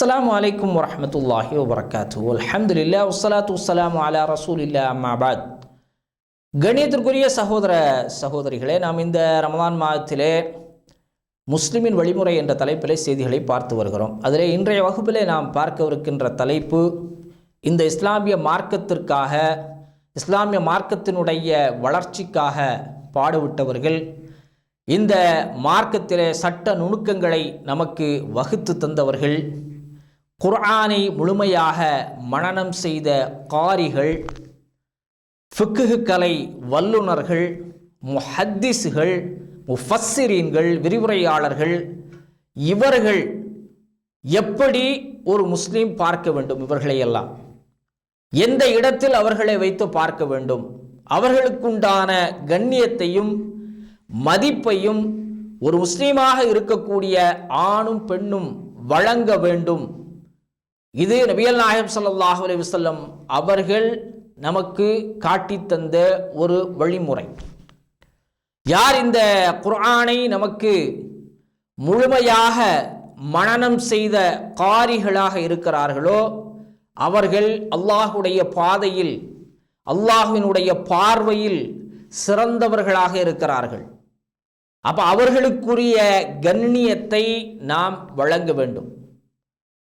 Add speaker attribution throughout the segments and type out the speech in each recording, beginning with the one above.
Speaker 1: அஸ்ஸலாமு அலைக்கும் வரஹ்மத்துல்லாஹி வபரகாத்து அல்ஹம்துலில்லாஹ் வசலாத்து வலாம் அலா ரசூல் இல்லா அம்மாபாத் கணியத்திற்குரிய சகோதர சகோதரிகளே நாம் இந்த ரமலான் மாதத்திலே முஸ்லிமின் வழிமுறை என்ற தலைப்பிலே செய்திகளை பார்த்து வருகிறோம். அதிலே இன்றைய வகுப்பிலே நாம் பார்க்கவிருக்கின்ற தலைப்பு இந்த இஸ்லாமிய மார்க்கத்திற்காக இஸ்லாமிய மார்க்கத்தினுடைய வளர்ச்சிக்காக பாடுவிட்டவர்கள் இந்த மார்க்கத்திலே சட்ட நுணுக்கங்களை நமக்கு வகுத்து தந்தவர்கள் குர்ஆனை முழுமையாக மனனம் செய்த காரிகள் ஃபிக்குகு கலை வல்லுனர்கள் முஹத்திஸுகள் முஃபஸ்ஸிரீன்கள் விரிவுரையாளர்கள் இவர்கள் எப்படி ஒரு முஸ்லீம் பார்க்க வேண்டும் இவர்களையெல்லாம்? எந்த இடத்தில் அவர்களை வைத்து பார்க்க வேண்டும்? அவர்களுக்குண்டான கண்ணியத்தையும் மதிப்பையும் ஒரு முஸ்லீமாக இருக்கக்கூடிய ஆணும் பெண்ணும் வழங்க வேண்டும் இது நபியல் நாயம் ஸல்லல்லாஹு அலி வஸல்லம் அவர்கள் நமக்கு காட்டித் தந்த ஒரு வழிமுறை. யார் இந்த குர்ஆனை நமக்கு முழுமையாக மனனம் செய்த காரிகளாக இருக்கிறார்களோ அவர்கள் அல்லாஹுடைய பாதையில் அல்லாஹுவினுடைய பார்வையில் சிறந்தவர்களாக இருக்கிறார்கள். அப்போ அவர்களுக்குரிய கண்ணியத்தை நாம் வழங்க வேண்டும்.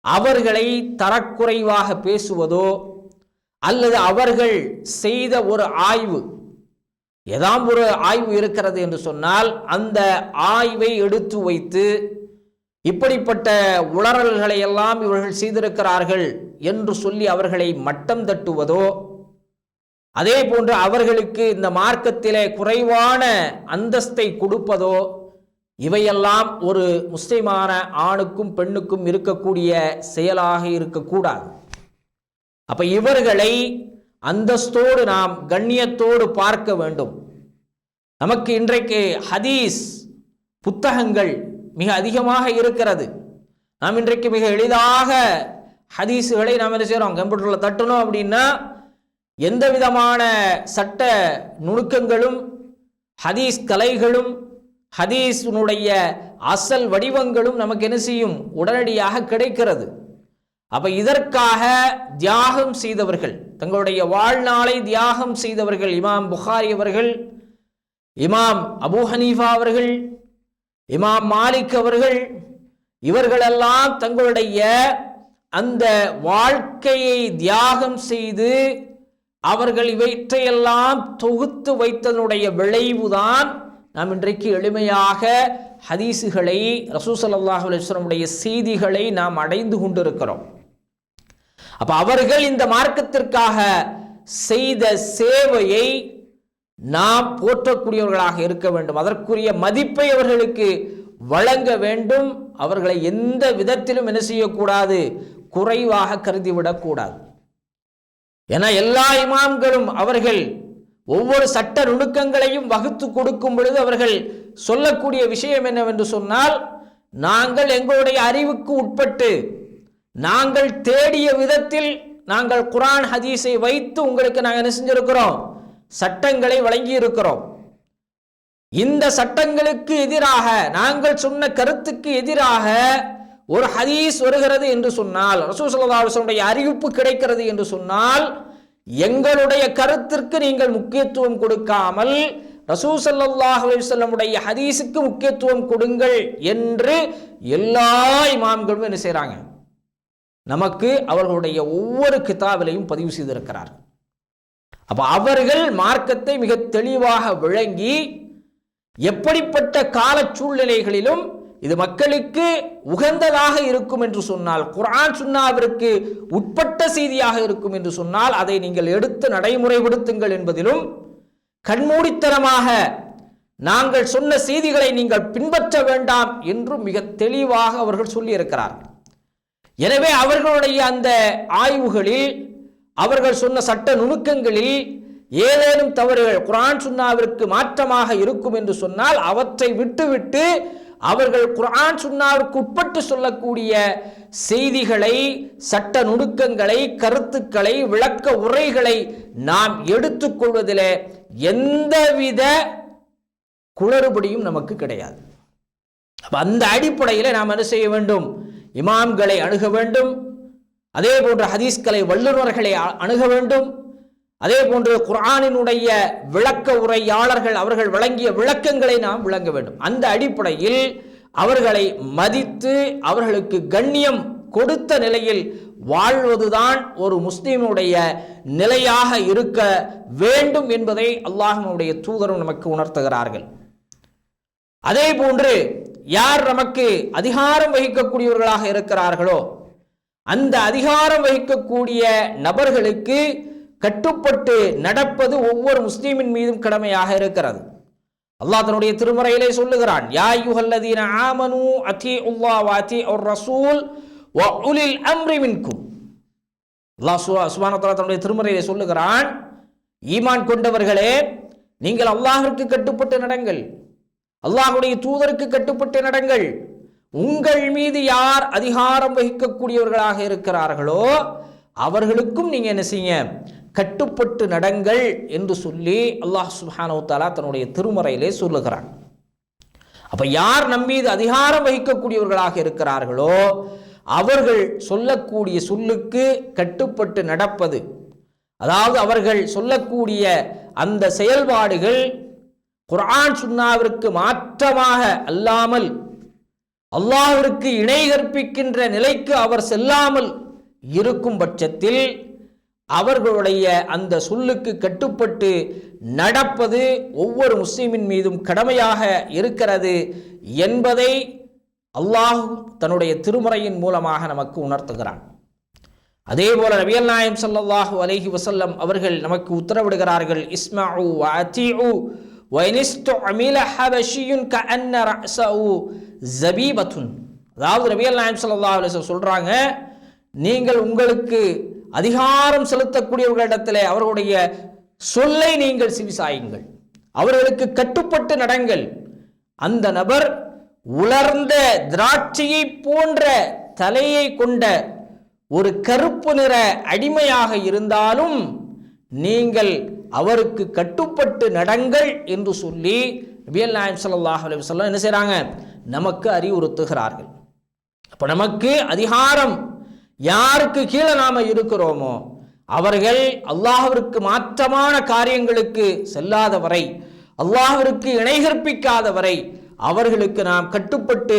Speaker 1: அவர்களை தரக்குறைவாக பேசுவதோ அல்லது அவர்கள் செய்த ஒரு ஆய்வு ஏதாம் ஒரு ஆய்வு இருக்கிறது என்று சொன்னால் அந்த ஆய்வை எடுத்து வைத்து இப்படிப்பட்ட உளறல்களை எல்லாம் இவர்கள் செய்திருக்கிறார்கள் என்று சொல்லி அவர்களை மட்டம் தட்டுவதோ அதே போன்று அவர்களுக்கு இந்த மார்க்கத்திலே குறைவான அந்தஸ்தை கொடுப்பதோ இவையெல்லாம் ஒரு முஸ்லிமான ஆணுக்கும் பெண்ணுக்கும் இருக்கக்கூடிய செயலாக இருக்கக்கூடாது. அப்ப இவர்களை அந்தஸ்தோடு நாம் கண்ணியத்தோடு பார்க்க வேண்டும். நமக்கு இன்றைக்கு ஹதீஸ் புத்தகங்கள் மிக அதிகமாக இருக்கிறது. நாம் இன்றைக்கு மிக எளிதாக ஹதீஸுகளை நாம் என்ன செய்கிறோம் கம்ப்யூட்டரில் தட்டணும் அப்படின்னா எந்த விதமான சட்ட நுணுக்கங்களும் ஹதீஸ் கலைகளும் ஹதீஸுனுடைய அசல் வடிவங்களும் நமக்கு என்ன செய்யும்? உடனடியாக கிடைக்கிறது. அப்ப இதற்காக தியாகம் செய்தவர்கள் தங்களுடைய வாழ்நாளை தியாகம் செய்தவர்கள் இமாம் புகாரி அவர்கள் இமாம் அபு ஹனீஃபா அவர்கள் இமாம் மாலிக் அவர்கள் இவர்களெல்லாம் தங்களுடைய அந்த வாழ்க்கையை தியாகம் செய்து அவர்கள் இவற்றையெல்லாம் தொகுத்து வைத்ததனுடைய விளைவுதான் நாம் இன்றைக்கு எளிமையாக ஹதீஸுகளை ரசூசல்லாஹ் அலுவலமுடைய செய்திகளை நாம் அடைந்து கொண்டிருக்கிறோம். அப்ப அவர்கள் இந்த மார்க்கத்திற்காக செய்த சேவையை நாம் போற்றக்கூடியவர்களாக இருக்க வேண்டும். அதற்குரிய மதிப்பை அவர்களுக்கு வழங்க வேண்டும். அவர்களை எந்த விதத்திலும் என்ன செய்யக்கூடாது? குறைவாக கருதிவிடக்கூடாது. என எல்லா இமாம்களும் அவர்கள் ஒவ்வொரு சட்ட நுணுக்கங்களையும் வகுத்து கொடுக்கும் பொழுது அவர்கள் சொல்லக்கூடிய விஷயம் என்னவென்று சொன்னால் நாங்கள் எங்களுடைய அறிவுக்கு உட்பட்டு நாங்கள் தேடிய விதத்தில் நாங்கள் குரான் ஹதீஸை வைத்து உங்களுக்கு நாங்கள் என்ன செஞ்சிருக்கிறோம்? சட்டங்களை வழங்கி இருக்கிறோம் இந்த சட்டங்களுக்கு எதிராக நாங்கள் சொன்ன கருத்துக்கு எதிராக ஒரு ஹதீஸ் வருகிறது என்று சொன்னால் ரசூசல்லாவுடைய அறிவிப்பு கிடைக்கிறது என்று சொன்னால் எங்களுடைய கருத்திற்கு நீங்கள் முக்கியத்துவம் கொடுக்காமல் ரசூசல்லாஹ் அலுவலமுடைய ஹதீஸுக்கு முக்கியத்துவம் கொடுங்கள் என்று எல்லா இமாம்களும் என்ன செய்கிறாங்க நமக்கு அவர்களுடைய ஒவ்வொரு கிதாபிலையும் பதிவு செய்திருக்கிறார். அப்போ அவர்கள் மார்க்கத்தை மிக தெளிவாக விளங்கி எப்படிப்பட்ட கால சூழ்நிலைகளிலும் இது மக்களுக்கு உகந்ததாக இருக்கும் என்று சொன்னால் குரான் சுன்னாவிற்கு உட்பட்ட செய்தியாக இருக்கும் என்று சொன்னால் அதை நீங்கள் எடுத்து நடைமுறைப்படுத்துங்கள் என்பதிலும் கண்மூடித்தனமாக நாங்கள் சொன்ன செய்திகளை நீங்கள் பின்பற்ற வேண்டாம் என்றும் மிக தெளிவாக அவர்கள் சொல்லியிருக்கிறார்கள். எனவே அவர்களுடைய அந்த ஆய்வுகளில் அவர்கள் சொன்ன சட்ட நுணுக்கங்களில் ஏதேனும் தவறுகள் குரான் சுன்னாவிற்கு மாற்றமாக இருக்கும் என்று சொன்னால் அவற்றை விட்டுவிட்டு அவர்கள் குரான் சுன்னாவுக்கு உட்பட்டு சொல்லக்கூடிய செய்திகளை சட்ட நுணுக்கங்களை கருத்துக்களை விளக்க உரைகளை நாம் எடுத்துக்கொள்வதில் எந்தவித குளறுபடியும் நமக்கு கிடையாது. அந்த அடிப்படையில் நாம் என்ன செய்ய வேண்டும்? இமாம்களை அணுக வேண்டும். அதே போன்ற ஹதீஸ்களை வல்லுநர்களை அ- அணுக வேண்டும். அதே போன்று குரானினுடைய விளக்க உரையாளர்கள் அவர்கள் வழங்கிய விளக்கங்களை நாம் விளங்க வேண்டும். அந்த அடிப்படையில் அவர்களை மதித்து அவர்களுக்கு கண்ணியம் கொடுத்த நிலையில் வாழ்வதுதான் ஒரு முஸ்லீமுடைய நிலையாக இருக்க வேண்டும் என்பதை அல்லாஹனுடைய தூதரும் நமக்கு உணர்த்துகிறார்கள். அதே போன்று யார் நமக்கு அதிகாரம் வகிக்கக்கூடியவர்களாக இருக்கிறார்களோ அந்த அதிகாரம் வகிக்கக்கூடிய நபர்களுக்கு கட்டுப்பட்டு நடப்பது ஒவ்வொரு முஸ்லீமின் மீதும் கடமையாக இருக்கிறது. அல்லாஹ் தன்னுடைய திருமறையிலே சொல்லுகிறான் யா யுஹல்லதீன ஆமனு அதி உல்லா வாதி ஒரு ரசூல் வ உலில் அம்ரி மின்கும். அல்லாஹ் சுபா தன்னுடைய திருமறையிலே சொல்லுகிறான் ஈமான் கொண்டவர்களே நீங்கள் அல்லாஹிற்கு கட்டுப்பட்டு நடங்கள். அல்லாஹுடைய தூதருக்கு கட்டுப்பட்டு நடங்கள். உங்கள் மீது யார் அதிகாரம் வகிக்கக்கூடியவர்களாக இருக்கிறார்களோ அவர்களுக்கும் நீங்க என்ன செய்யுங்க கட்டுப்பட்டு நடங்கள் என்று சொல்லி அல்லாஹ் சுப்ஹானஹு தாலா தன்னுடைய திருமறையிலே சொல்லுகிறான். அப்ப யார் நம்மீது அதிகாரம் வகிக்கக்கூடியவர்களாக இருக்கிறார்களோ அவர்கள் சொல்லக்கூடிய சொல்லுக்கு கட்டுப்பட்டு நடப்பது அதாவது அவர்கள் சொல்லக்கூடிய அந்த செயல்பாடுகள் குரான் சுன்னாவிற்கு மாற்றமாக அல்லாமல் அல்லாஹிற்கு இணை கற்பிக்கின்ற நிலைக்கு அவர் செல்லாமல் இருக்கும் பட்சத்தில் அவர்களுடைய அந்த சொல்லுக்கு கட்டுப்பட்டு நடப்பது ஒவ்வொரு முஸ்லீமின் மீதும் கடமையாக இருக்கிறது என்பதை அல்லாஹ் தன்னுடைய திருமுறையின் மூலமாக நமக்கு உணர்த்துகிறான். அதே போல நபியல் நாயம் சல்லாஹூ அலஹி வசல்லம் அவர்கள் நமக்கு உத்தரவிடுகிறார்கள் இஸ்மாஉ வ அதீஉ வ இனிஸ்துஅமில ஹபஷியுன் கஅன்ன ரஅஸஹு ஜபீபத்துன். அதாவது நபியல் நாயம் ஸல்லல்லாஹு அலைஹி சொல்கிறாங்க சொல்றாங்க நீங்கள் உங்களுக்கு அதிகாரம் செலுத்தக்கூடியவர்களிடத்தில் அவர்களுடைய சொல்லை நீங்கள் சிவிசாயுங்கள். அவர்களுக்கு கட்டுப்பட்டு நடங்கள். அந்த நபர் உலர்ந்த திராட்சையை போன்ற தலையை கொண்ட ஒரு கருப்பு நிற அடிமையாக இருந்தாலும் நீங்கள் அவருக்கு கட்டுப்பட்டு நடங்கள் என்று சொல்லி நபியல் நாயம் சல்லாஹ் அலைஹி என்ன செய்கிறாங்க நமக்கு அறிவுறுத்துகிறார்கள். அப்போ நமக்கு அதிகாரம் யாருக்கு கீழே நாம இருக்கிறோமோ அவர்கள் அல்லாஹிற்கு மாற்றமான காரியங்களுக்கு செல்லாத வரை அல்லாஹிற்கு இணை கற்பிக்காத வரை அவர்களுக்கு நாம் கட்டுப்பட்டு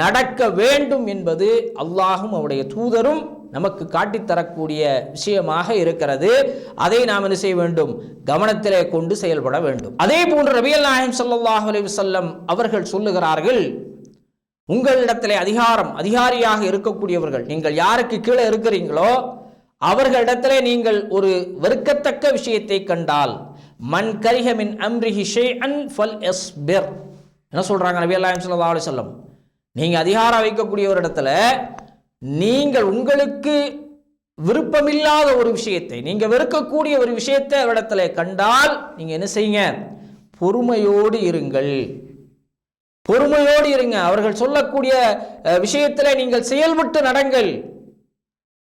Speaker 1: நடக்க வேண்டும் என்பது அல்லாஹும் அவருடைய தூதரும் நமக்கு காட்டித்தரக்கூடிய விஷயமாக இருக்கிறது. அதை நாம் என்ன செய்ய வேண்டும்? கவனத்திலே கொண்டு செயல்பட வேண்டும். அதே போன்று ரபியல் நாயகம் சல்லாஹ் அலி வல்லம் அவர்கள் சொல்லுகிறார்கள் உங்களிடத்திலே அதிகாரம் அதிகாரியாக இருக்கக்கூடியவர்கள் நீங்கள் யாருக்கு கீழே இருக்கிறீங்களோ அவர்களிடத்திலே நீங்கள் ஒரு வெறுக்கத்தக்க விஷயத்தை கண்டால் மண் கரிஹ மின் அம்ரிஹி ஷைஅன் ஃபல் எஸ்பிர். என்ன சொல்றாங்க நபி அல்லாஹ் ஸல்லல்லாஹு அலைஹி வஸல்லம்? நீங்க அதிகாரம் வைக்கக்கூடியவரிடத்துல நீங்கள் உங்களுக்கு விருப்பமில்லாத ஒரு விஷயத்தை நீங்க வெறுக்கக்கூடிய ஒரு விஷயத்தை அவரிடத்துல கண்டால் நீங்க என்ன செய்யுங்க? பொறுமையோடு இருங்கள். பொறுமையோடு இருங்க. அவர்கள் சொல்லக்கூடிய விஷயத்தில் நீங்கள் செயல்பட்டு நடங்கள்.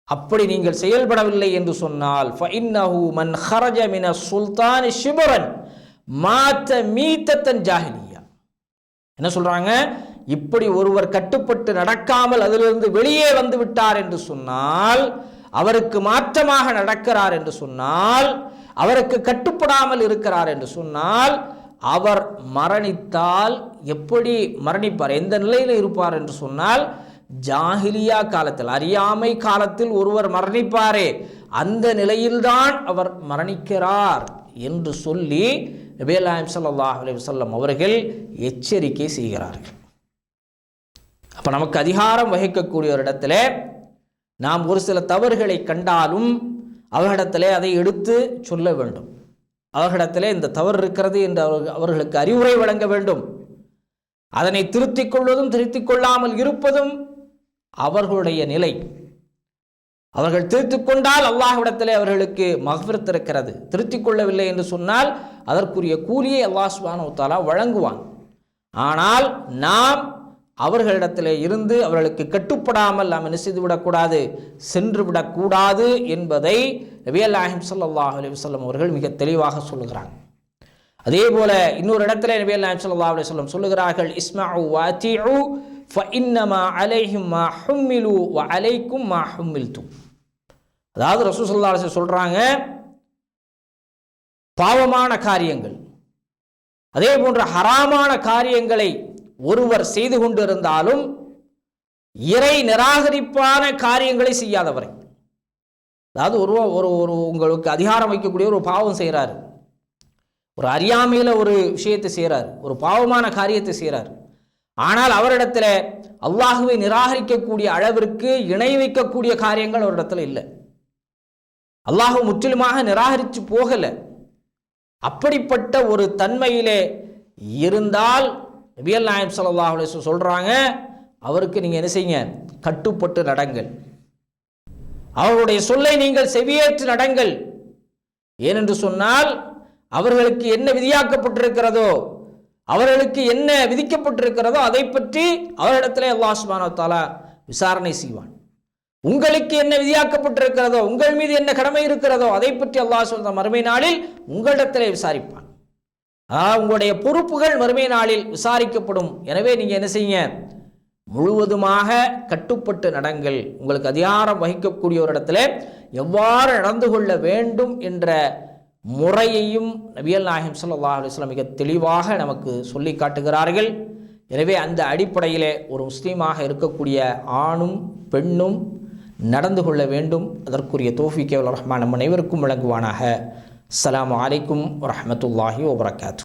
Speaker 1: அப்படி நீங்கள் செயல்படவில்லை என்று சொன்னால் மன் ஹரஜ மின சுல்தான் சிபரன் மாத்த மீத்தத்தன் ஜாஹிலியா என்ன சொல்றாங்க? இப்படி ஒருவர் கட்டுப்பட்டு நடக்காமல் அதிலிருந்து வெளியே வந்து விட்டார் என்று சொன்னால் அவருக்கு மாற்றமாக நடக்கிறார் என்று சொன்னால் அவருக்கு கட்டுப்படாமல் இருக்கிறார் என்று சொன்னால் அவர் மரணித்தால் எப்படி மரணிப்பார்? எந்த நிலையில் இருப்பார் என்று சொன்னால் ஜாஹிலியா காலத்தில் அறியாமை காலத்தில் ஒருவர் மரணிப்பாரே அந்த நிலையில்தான் அவர் மரணிக்கிறார் என்று சொல்லி நபியல்லாஹிம் ஸல்லல்லாஹு அலைஹி வஸல்லம் அவர்கள் எச்சரிக்கை செய்கிறார்கள். அப்போ நமக்கு அதிகாரம் வகிக்கக்கூடிய ஒரு இடத்துல நாம் ஒரு சில தவறுகளை கண்டாலும் அவரிடத்திலே அதை எடுத்து சொல்ல வேண்டும். அவர்களிடத்திலே இந்த தவறு இருக்கிறது என்று அவர்கள் அவர்களுக்கு அறிவுரை வழங்க வேண்டும். அதனை திருத்திக் கொள்வதும் திருத்திக் கொள்ளாமல் இருப்பதும் அவர்களுடைய நிலை. அவர்கள் திருத்திக் கொண்டால் அல்லாஹ்விடத்திலே அவர்களுக்கு மகஃபிரத் இருக்கிறது. திருத்திக் கொள்ளவில்லை என்று சொன்னால் அதற்குரிய கூலியை அல்லாஹ் சுபானு தாலா வழங்குவான். ஆனால் நாம் அவர்களிடத்தில் இருந்து அவர்களுக்கு கட்டுப்படாமல் நாம் என்ன செய்து விடக்கூடாது? சென்று விடக்கூடாது என்பதை நபியல் நாஹிம் சல்லாஹ் அலி அவர்கள் மிக தெளிவாக சொல்லுகிறாங்க. அதே போல இன்னொரு இடத்துல நபியல் நாயம் சல்லா அலி சொல்லம் சொல்லுகிறார்கள் இஸ்மாஉ வாத்திஉ ஃபஇன்னமா அலைஹிம் மா ஹும்மிலு வ அலைக்கும் மா ஹும்மில்து அதாவது ரசூ சல்லா அலிஸ் சொல்கிறாங்க பாவமான காரியங்கள் அதே போன்ற ஹராமான காரியங்களை ஒருவர் செய்து கொண்டிருந்தாலும் இறை நிராகரிப்பான காரியங்களை செய்யாதவரை. அதாவது ஒரு ஒரு ஒரு உங்களுக்கு அதிகாரம் வைக்கக்கூடிய ஒரு பாவம் செய்கிறாரு ஒரு அறியாமையில் ஒரு விஷயத்தை செய்கிறார் ஒரு பாவமான காரியத்தை செய்கிறார் ஆனால் அவரிடத்துல அல்லாஹுவை நிராகரிக்கக்கூடிய அளவிற்கு இணை வைக்கக்கூடிய காரியங்கள் அவரிடத்துல இல்லை. அல்லாஹு முற்றிலுமாக நிராகரித்து போகலை. அப்படிப்பட்ட ஒரு தன்மையிலே இருந்தால் நபியல் நாயம் ஸல்லல்லாஹு அலைஹி சொல்கிறாங்க அவருக்கு நீங்கள் என்ன செய்யுங்க? கட்டுப்பட்டு நடங்கள். அவருடைய சொல்லை நீங்கள் செவியேற்று நடங்கள். ஏனென்று சொன்னால் அவர்களுக்கு என்ன விதியாக்கப்பட்டிருக்கிறதோ அவர்களுக்கு என்ன விதிக்கப்பட்டிருக்கிறதோ அதை பற்றி அவரிடத்திலே அல்லாஹ் சுபானோ தாலா விசாரணை செய்வான். உங்களுக்கு என்ன விதியாக்கப்பட்டிருக்கிறதோ உங்கள் மீது என்ன கடமை இருக்கிறதோ அதை பற்றி அல்லாஹ் சொல்ற மறுமை நாளில் உங்களிடத்திலே விசாரிப்பான். உங்களுடைய பொறுப்புகள் மறுமை நாளில் விசாரிக்கப்படும். எனவே நீங்கள் என்ன செய்யுங்க? முழுவதுமாக கட்டுப்பட்டு நடங்கள். உங்களுக்கு அதிகாரம் வகிக்கக்கூடிய ஒரு இடத்துல எவ்வாறு நடந்து கொள்ள வேண்டும் என்ற முறையையும் நபியல் நாயகம் சல்லா அலுவலம் மிக தெளிவாக நமக்கு சொல்லி காட்டுகிறார்கள். எனவே அந்த அடிப்படையிலே ஒரு முஸ்லீமாக இருக்கக்கூடிய ஆணும் பெண்ணும் நடந்து கொள்ள வேண்டும். அதற்குரிய தோஃபிக்கே ரஹ்மான் நம் அனைவருக்கும் வழங்குவானாக. அஸ்ஸலாமு வலைக்கும் வரமத்துல்லாஹி வபரகாத்து.